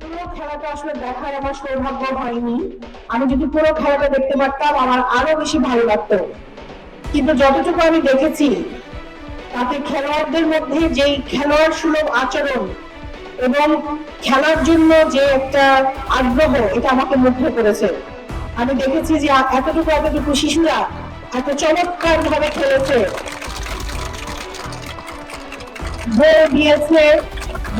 পুরো খেলাটা আসলে দেখার আমার সৌভাগ্য হয়নি। আমি যদি পুরো খেলাটা দেখতে পারতাম, আমার আরও বেশি ভালো লাগতো। কিন্তু যতটুকু আমি দেখেছি, তাতে খেলোয়াড়দের মধ্যে যেই খেলোয়াড় সুলভ আচরণ এবং খেলার জন্য যে একটা আগ্রহ, এটা আমাকে মুগ্ধ করেছে। আমি দেখেছি যে এতটুকু এতটুকু শিশুরা এত চমৎকার ভাবে খেলেছে। গোল দিয়েছে।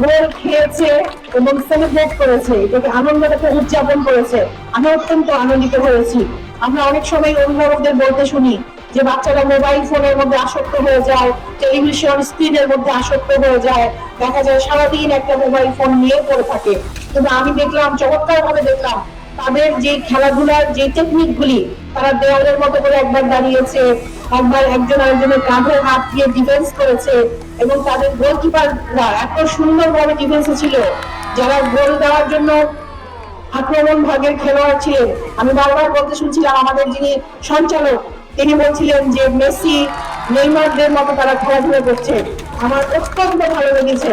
গোল খেয়েছে এবং সেলিব্রেট করেছে। এটাকে আনন্দটাকে উদযাপন করেছে। আমি অত্যন্ত আনন্দিত হয়েছি। আমরা অনেক সময় অভিভাবকদের বলতে শুনি যে বাচ্চারা মোবাইল ফোনের মধ্যে আসক্ত হয়ে যায় টেলিভিশন স্ক্রিনের মধ্যে আসক্ত হয়ে যায়। দেখা যায় সারাদিন একটা মোবাইল ফোন নিয়ে পড়ে থাকে। কিন্তু আমি দেখলাম চমৎকার ভাবে দেখলাম তাদের যে খেলাধুলার যে টেকনিক গুলি তারা দেওয়ালের মতো করে একবার দাঁড়িয়েছে, একবার একজন আরেকজনের কাঁধে হাত দিয়ে ডিফেন্স করেছে এবং তাদের গোলকিপাররা এত সুন্দরভাবে ডিফেন্সে ছিল, যারা গোল দেওয়ার জন্য আক্রমণ ভাগের খেলোয়াড় ছিলেন। আমি বারবার বলতে শুনছিলাম আমাদের যিনি সঞ্চালক, তিনি বলছিলেন যে মেসি, নেইমারদের মতো তারা খেলাধুলা করছে। আমার অত্যন্ত ভালো লেগেছে।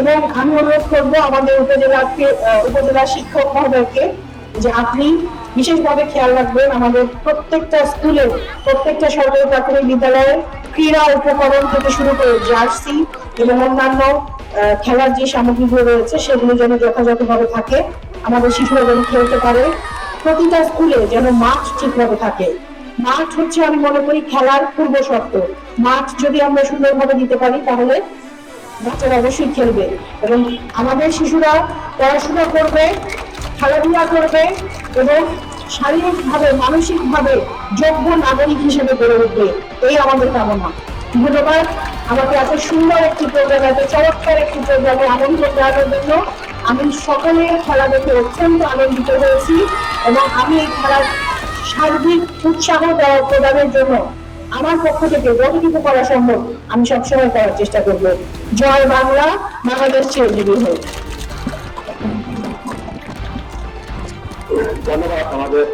এবং আমি অনুরোধ করব আমাদের উপজেলাকে উপজেলা শিক্ষক মহোদয়কে যে আপনি বিশেষভাবে খেয়াল রাখবেন, আমাদের প্রত্যেকটা স্কুলে প্রত্যেকটা সরকারি প্রাথমিক বিদ্যালয়ে ক্রীড়া উপকরণ থেকে শুরু করে জার্সি এবং অন্যান্য খেলার যে সামগ্রীগুলো রয়েছে, সেগুলো যেন যথাযথভাবে থাকে। আমাদের শিশুরা যেন খেলতে পারে। প্রতিটা স্কুলে যেন মাঠ ঠিকভাবে থাকে। মাঠ হচ্ছে, আমি মনে করি, খেলার পূর্ব শর্ত। মাঠ যদি আমরা সুন্দরভাবে দিতে পারি, তাহলে বাচ্চারা অবশ্যই খেলবে। এবং আমাদের শিশুরা পড়াশোনা করবে, খেলাধুলা করবে এবং শারীরিকভাবে, মানসিকভাবে যোগ্য নাগরিক হিসেবে গড়ে উঠবে। এই আমাদের কামনা। ধন্যবাদ। আমাকে এত সুন্দর একটি প্রোগ্রাম এত চমৎকার একটি প্রোগ্রামে আমন্ত্রণ জানানোর জন্য। আমি সকলের খেলা দেখে অত্যন্ত আনন্দিত হয়েছি এবং আমি এই খেলার সার্বিক উৎসাহ দেওয়া প্রদানের জন্য আমার পক্ষ থেকে যতটুকু করা সম্ভব, আমি সবসময় করার চেষ্টা করব। জয় বাংলা, বাংলাদেশ চিরজীবী হোক। ধন্যবাদ আমাদের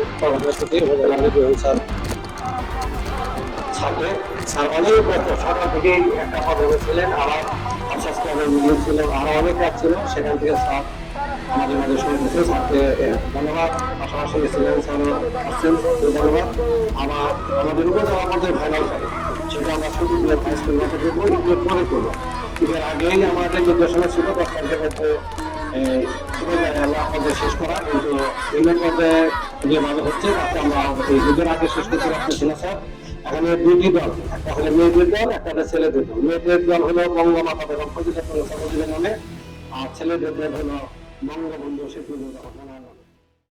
অনেক ছিল মাঝে ধন্যবাদ। পাশাপাশি ছিলেন স্যার ধন্যবাদ। আমাদের উপজেলা পর্যায়ে ফাইনাল খেলে সেটা আমরা শুধু হাই স্কুল মাঠে দেখব একটু পরে করব। এর আগেই আমাদের নির্দেশনা ছিল দশ তারিখের মধ্যে পর্যায়ে শেষ করা। কিন্তু ইউনিয়ন পর্যায়ে যে ভালো হচ্ছে, তাতে আমরা এই যুদ্ধের আগে শেষ করতে পারতেছি না, স্যার। এখানে দুটি দল, একটা হলো মেয়েদের দল, একটা হলো ছেলেদের দল। মেয়েদের দল হলো বঙ্গমাতা বেগম ফজিলাতুল ইসলাম নামে। আর ছেলেদের দল হলো বঙ্গবন্ধু শেখ মুজিবুর